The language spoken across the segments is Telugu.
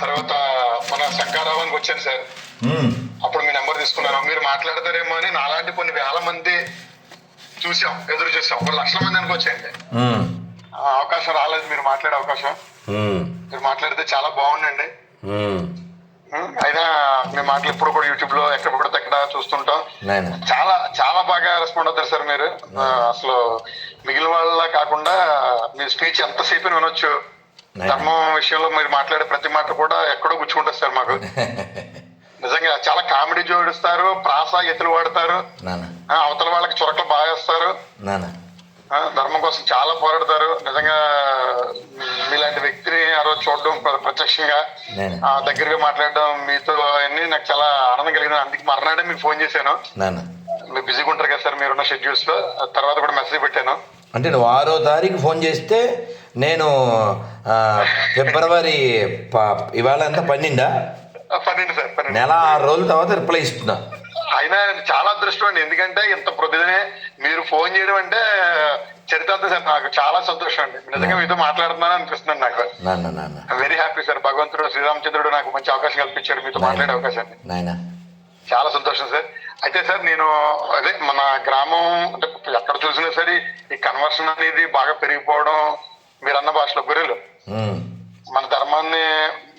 తర్వాత మన శంకారావానికి వచ్చాను సార్. అప్పుడు మీ నెంబర్ తీసుకున్నాను. మీరు మాట్లాడతారేమో అని నాలాంటి కొన్ని వేల మంది చూసాం ఎదురు చూసాం ఒక లక్షల మంది అనుకు వచ్చాయండి. ఉమ్, ఆ అవకాశం రాలేదు మీరు మాట్లాడే అవకాశం. మీరు మాట్లాడితే చాలా. ఉం, అయినా మీ మాటలు ఇప్పుడు కూడా యూట్యూబ్లో ఎక్కడ పడితే ఎక్కడ చూస్తుంటాం. చాలా చాలా బాగా రెస్పాండ్ అవుతారు సార్ మీరు. అసలు మిగిలిన వాళ్ళ కాకుండా మీ స్పీచ్ ఎంతసేపు వినొచ్చు. ధర్మం విషయంలో మీరు మాట్లాడే ప్రతి మాట కూడా ఎక్కడో గుచ్చుకుంటారు సార్ మాకు. నిజంగా చాలా కామెడీ జోడిస్తారు ప్రాస ఎత్తులు వాడతారు. అవతల వాళ్ళకి చురకలు బాగా వేస్తారు నాన్న ఆ, ధర్మం కోసం చాలా పోరాడతారు. నిజంగా మీలాంటి వ్యక్తిని ఆ రోజు చూడడం ప్ర- ప్రత్యక్షంగా దగ్గరగా మాట్లాడడం మీతో అన్ని నాకు చాలా ఆనందం కలిగింది. అందుకే మర్నాడే మీకు ఫోన్ చేశాను. మీరు బిజీగా ఉంటారు కదా సార్ మీరున్న షెడ్యూల్స్లో. తర్వాత కూడా మెసేజ్ పెట్టాను. అంటే నువ్వు ఆరో తారీఖు ఫోన్ చేస్తే నేను ఫిబ్రవరి ఇవాళ ఎంత పన్నెండా? పన్నెండు సార్ నెల ఆరు రోజుల తర్వాత రిప్లై ఇస్తున్నా. అయినా చాలా అదృష్టం అండి. ఎందుకంటే ఇంత ప్రొద్దునే మీరు ఫోన్ చేయడం అంటే చరితార్థం సార్ నాకు చాలా సంతోషం అండి. నిజంగా మీతో మాట్లాడుతున్నాను అనిపిస్తుంది నాకు. వెరీ హ్యాపీ సార్ భగవంతుడు శ్రీరామచంద్రుడు నాకు మంచి అవకాశం కల్పించారు. మీతో మాట్లాడే అవకాశాన్ని చాలా సంతోషం సార్ అయితే సార్ నేను అదే మన గ్రామం అంటే ఎక్కడ చూసినా సరే కన్వర్షన్ అనేది బాగా పెరిగిపోవడం మీరు అన్న భాషలో గొర్రెలు. మన ధర్మాన్ని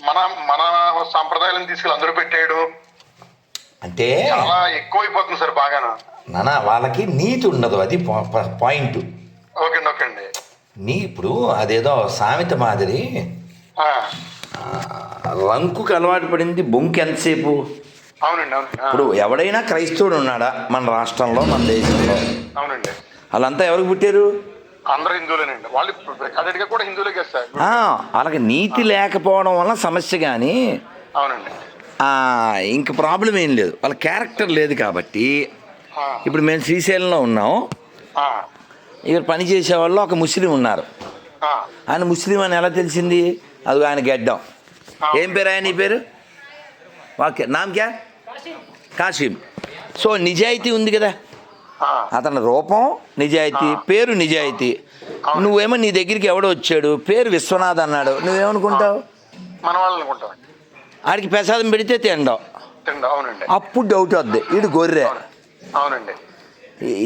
మన మన సాంప్రదాయాలను తీసుకెళ్ళి అందరూ పెట్టేయడం అంటే చాలా ఎక్కువైపోతుంది సార్ బాగాను. నాన్న వాళ్ళకి నీతి ఉండదు అది పాయింట్ ఓకే అండి ఓకే అండి. నీ ఇప్పుడు అదేదో సామెత మాదిరి. లంకుకి అలవాటు పడింది బొంకు ఎంతసేపు? అవునండి ఇప్పుడు ఎవడైనా క్రైస్తవుడు ఉన్నాడా మన రాష్ట్రంలో మన దేశంలో? అవునండి. వాళ్ళంతా ఎవరికి పుట్టారు? అందరూ హిందువులేనండి. వాళ్ళు రికార్డెడ్గా కూడా హిందువులే కదా సార్. ఆ, వాళ్ళకి నీతి లేకపోవడం వల్ల సమస్య కానీ అవునండి. ఆ, ఇంక ప్రాబ్లం ఏం లేదు. వాళ్ళ క్యారెక్టర్ లేదు కాబట్టి ఆ, ఇప్పుడు మేము శ్రీశైలంలో ఉన్నాం. ఆ, ఇక్కడ పని చేసే వాళ్ళు ఒక ముస్లిం ఉన్నారు. ఆ, ఆయన ముస్లిం అని ఎలా తెలిసింది? అది ఆయన గెడ్డం. ఏం పేరు ఆయన నీ పేరు? ఓకే నామ్ క్యా కాసిం. సో నిజాయితీ ఉంది కదా? అతని రూపం నిజాయితీ పేరు నిజాయితీ. నువ్వేమో నీ దగ్గరికి ఎవడో వచ్చాడు పేరు విశ్వనాథ్ అన్నాడు నువ్వేమనుకుంటావు? ఆడికి ప్రసాదం పెడితే తిండవు అప్పుడు డౌట్ వద్ది. వీడు గొర్రె. అవునండి.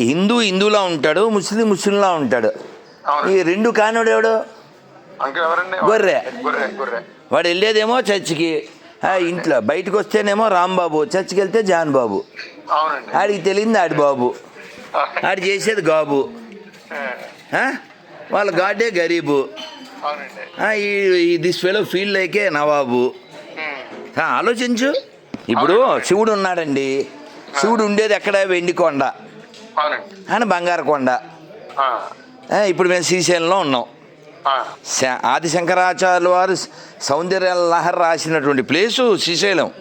హిందూ హిందూలా ఉంటాడు ముస్లిం ముస్లింలా ఉంటాడు. ఈ రెండు కానివాడు ఎవడు? గొర్రె. వాడు వెళ్ళేదేమో చర్చికి. ఇంట్లో. బయటకు వస్తేనేమో రాంబాబు చర్చికి వెళ్తే జాన్ బాబు ఆడికి తెలియంది ఆడి బాబు ఆడు చేసేది గాబు? వాళ్ళ గాడే గరీబు. This fellow feel like a nawab. ఆలోచించు. ఇప్పుడు శివుడు ఉన్నాడండి. శివుడు ఉండేది ఎక్కడ? వెండి కొండ. ఆయన బంగారు కొండ. ఇప్పుడు మేము శ్రీశైలంలో ఉన్నాం. ఆది శంకరాచార్యుల వారు సౌందర్య లహర్ రాసినటువంటి ప్లేసు శ్రీశైలం.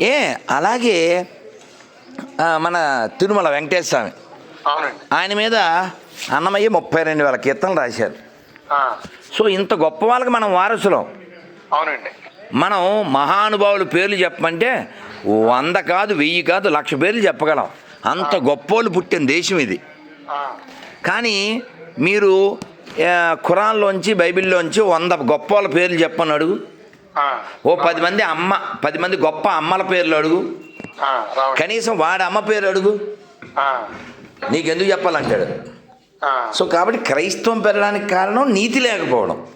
ఏ అలాగే మన తిరుమల వెంకటేశ్వర స్వామి. ఆయన మీద అన్నమయ్య ముప్పై రెండు వేల కీర్తనలు రాశారు. సో ఇంత గొప్ప వాళ్ళకి మనం వారసులం. అవునండి. మనం మహానుభావుల పేర్లు చెప్పమంటే వంద కాదు వెయ్యి కాదు లక్ష పేర్లు చెప్పగలం. అంత గొప్పోళ్ళు పుట్టిన దేశం ఇది. కానీ మీరు ఖురాన్లోంచి బైబిల్లోంచి వంద గొప్ప వాళ్ళ పేర్లు చెప్పని అడుగు. ఓ పది మంది అమ్మ పది మంది గొప్ప అమ్మల పేర్లు అడుగు. కనీసం వాడి అమ్మ పేరు అడుగు. నీకెందుకు చెప్పాలంటాడు? సో కాబట్టి క్రైస్తవం పెరగడానికి కారణం నీతి లేకపోవడం.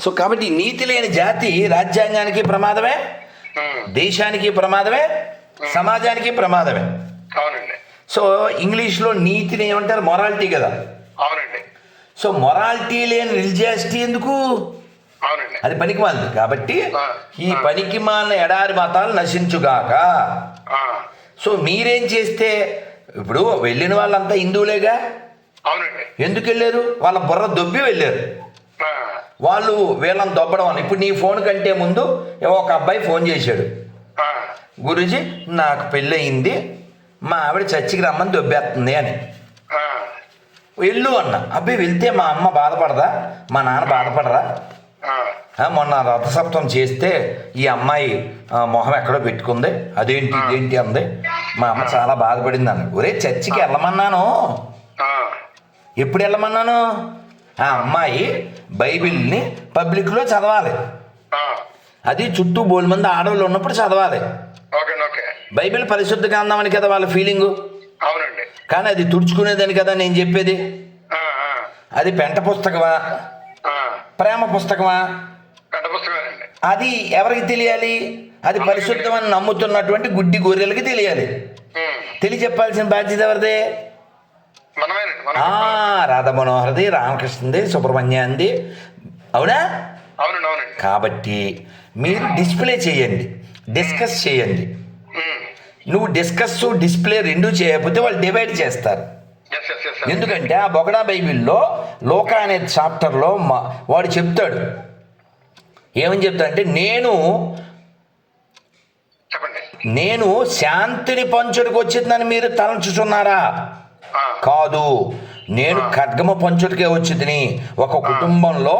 సో కాబట్టి నీతి లేని జాతి రాజ్యాంగానికి ప్రమాదమే దేశానికి ప్రమాదమే సమాజానికి ప్రమాదమే. అవునండి. సో ఇంగ్లీష్లో నీతిని ఏమంటారు? మొరాలిటీ కదా. అవునండి. సో మొరాలిటీ లేని రిలిజియాసిటీ ఎందుకు? అది పనికిమాలింది కాబట్టి ఈ ఆ. పనికిమాలిన ఎడారి మతాలు నశించుగాక. సో మీరేం చేస్తే? ఇప్పుడు వెళ్ళిన వాళ్ళంతా హిందువులేగా? అవునండి. ఎందుకు వెళ్ళారు? వాళ్ళ బుర్ర దొబ్బి వెళ్ళారు. వాళ్ళు వీళ్ళని దొబ్బడం అని. ఇప్పుడు నీ ఫోన్ కంటే ముందు ఒక అబ్బాయి ఫోన్ చేశాడు. గురుజీ నాకు పెళ్ళి అయింది మా ఆవిడ చర్చికి రమ్మని దొబ్బేస్తుంది అని. వెళ్ళు అన్న. అబ్బాయి వెళ్తే మా అమ్మ బాధపడదా? మా నాన్న బాధపడరా? మొన్న రథసప్తం చేస్తే ఈ అమ్మాయి మొహం ఎక్కడో పెట్టుకుంది. అదేంటి ఇదేంటి అంది. మా అమ్మ చాలా బాధపడింది అన్న ఒరే చర్చికి వెళ్ళమన్నాను. ఎప్పుడు వెళ్ళమన్నాను? ఆ అమ్మాయి బైబిల్ని పబ్లిక్లో చదవాలి. అది చుట్టూ బోల్ మంది ఆడవాళ్ళు ఉన్నప్పుడు చదవాలి. బైబిల్ పరిశుద్ధ గ్రంథం అని కదా వాళ్ళ ఫీలింగు. అవునండి. కానీ అది తుడుచుకునేదని కదా నేను చెప్పేది. అది పెంట పుస్తకమా. ప్రేమ పుస్తకమా? అది ఎవరికి తెలియాలి? అది పరిశుద్ధమని నమ్ముతున్నటువంటి గుడ్డి గొర్రెలకి తెలియాలి. తెలియచెప్పాల్సిన బాధ్యత ఎవరిదే? రాధా మనోహర్ది రామకృష్ణది సుబ్రహ్మణ్యాంది. అవునా? కాబట్టి మీరు డిస్ప్లే చేయండి. డిస్కస్ చేయండి. నువ్వు డిస్కస్ డిస్ప్లే రెండు చేయకపోతే వాళ్ళు డివైడ్ చేస్తారు. ఎందుకంటే ఆ బొగడా బైబిల్లో లోక అనే చాప్టర్లో మా వాడు చెప్తాడు. ఏమని చెప్తా అంటే నేను నేను శాంతిని పంచుడికి వచ్చిందని మీరు తలంచుచున్నారా? కాదు. నేను ఖడ్గమ పంచుడికే వచ్చింది ఒక కుటుంబంలో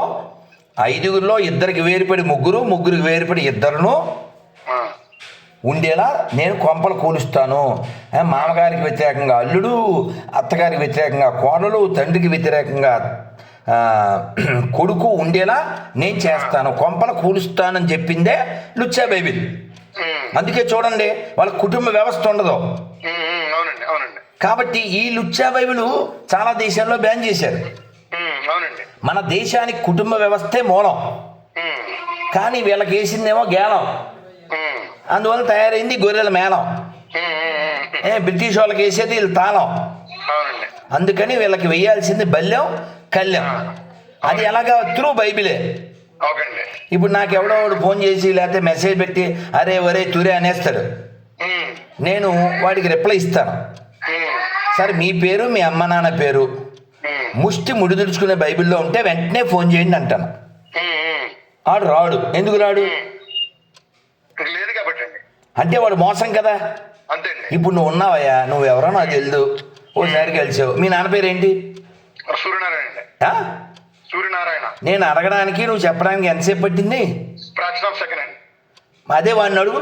ఐదుగురిలో ఇద్దరికి వేరుపడి ముగ్గురు ముగ్గురికి వేరుపడి ఇద్దరును ఉండేలా నేను కొంపలు కూలుస్తాను. మామగారికి వ్యతిరేకంగా అల్లుడు అత్తగారికి వ్యతిరేకంగా కోడలు తండ్రికి వ్యతిరేకంగా కొడుకు ఉండేలా నేను చేస్తాను. కొంపలు కూలుస్తానని చెప్పిందే లుచ్చా బైబిల్ ఉమ్, అందుకే చూడండి వాళ్ళ కుటుంబ వ్యవస్థ ఉండదు. కాబట్టి ఈ లుచ్చా బైబిల్ చాలా దేశాల్లో బ్యాన్ చేశారు. మన దేశానికి కుటుంబ వ్యవస్థే మూలం. కానీ వీళ్ళకి వేసిందేమో గేలం అందువల్ల తయారైంది గొర్రెల మేళం. ఏ బ్రిటిష్ వాళ్ళకి వేసేది వీళ్ళు తాళం. అందుకని వీళ్ళకి వేయాల్సింది బల్యం కళ్యం అది ఎలాగా త్రూ బైబిలే. ఇప్పుడు నాకు ఎవడో ఫోన్ చేసి లేకపోతే మెసేజ్ పెట్టి అరే ఒరే తురే అనేస్తాడు. నేను వాడికి రిప్లై ఇస్తాను. సరే మీ పేరు మీ అమ్మ నాన్న పేరు. ముష్టి ముడిదుడుచుకునే బైబిల్లో ఉంటే వెంటనే ఫోన్ చేయండి అంటాను. ఆడు రాడు. ఎందుకు రాడు ఇంక లేదు కాబట్టి అండి అంటే వాడు మోసం కదా? అంతే ఇప్పుడు నువ్వు ఉన్నావయ్యా నువ్వు ఎవరో నాకు తెలియదు ఓసారి కలిసావు. మీ నాన్న పేరు ఏంటి సూర్యనారాయణ? సూర్యనారాయణ. నేను అడగడానికి నువ్వు చెప్పడానికి ఎంతసేపు పట్టింది? సెకండ్ అండి. అదే వాడిని అడుగు.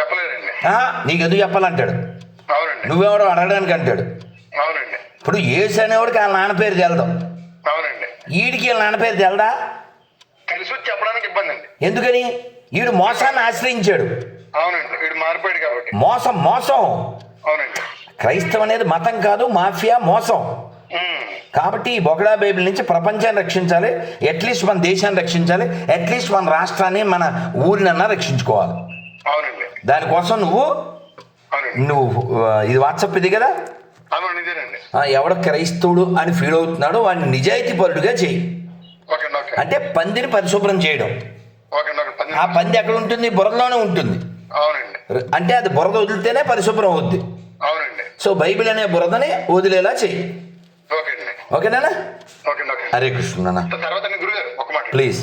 చెప్పలేదండి. ఆ, నీకు ఎందుకు చెప్పాలంటాడు? అవునండి. నువ్వెవడో అడగడానికి అంటాడు. అవునండి. ఇప్పుడు ఏసు అనేవాడికి వాళ్ళ నాన్న పేరు తెలదు. అవునండి. వాళ్ళ నాన్న పేరు తెలదా? కలిసి చెప్పడానికి ఇబ్బంది అండి. ఎందుకని? ఈడు మోసాన్ని ఆశ్రయించాడు. మోసం మోసం. అవునండి. క్రైస్తవం అనేది మతం కాదు మాఫియా మోసం. కాబట్టి ఈ బొగడా బైబిల్ నుంచి ప్రపంచాన్ని రక్షించాలి అట్లీస్ట్ మన దేశాన్ని రక్షించాలి అట్లీస్ట్ మన రాష్ట్రాన్ని మన ఊరినన్నా రక్షించుకోవాలి. దానికోసం నువ్వు నువ్వు ఇది వాట్సాప్ ఇది కదా? ఎవడ క్రైస్తవుడు అని ఫీల్ అవుతున్నాడో వాడిని నిజాయితీ పరుడుగా చేయి అంటే పందిని పరిశుభ్రం చేయడం. ఆ పంది ఎక్కడ ఉంటుంది? బురదలోనే ఉంటుంది. అంటే అది బురద వదిలితేనే పరిశుభ్రం అవుద్ది. అవునండి. సో బైబిల్ అనే బురదని వదిలేలా చెయ్యి ఓకేనా ఓకే అండి ఓకే హరే కృష్ణ ప్లీజ్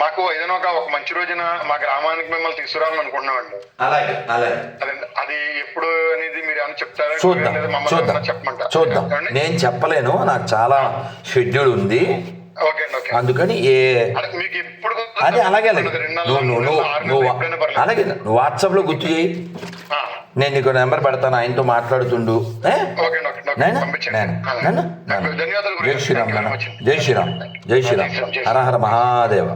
మాకు ఏదైనా ఒక ఒక మంచి రోజున మా గ్రామానికి మిమ్మల్ని తీసుకురావాలని అనుకుంటున్నామండి. అలాగే అలాగే. అది అది ఎప్పుడు అనేది మీరు ఏమైనా చెప్తారా? చూద్దాం చూద్దాం. చెప్పమంటారా? చూద్దాం? నేను చెప్పలేను నాకు చాలా షెడ్యూల్ ఉంది. అందుకని ఏ అదే అలాగే నువ్వు నువ్వు నువ్వు. అలాగే నువ్వు వాట్సాప్లో గుర్తు చేయి నేను నీకు నెంబర్ పెడతాను ఆయనతో మాట్లాడుతుండు జై. శ్రీరామ్. జై శ్రీరామ్ జై శ్రీరామ్ మహాదేవ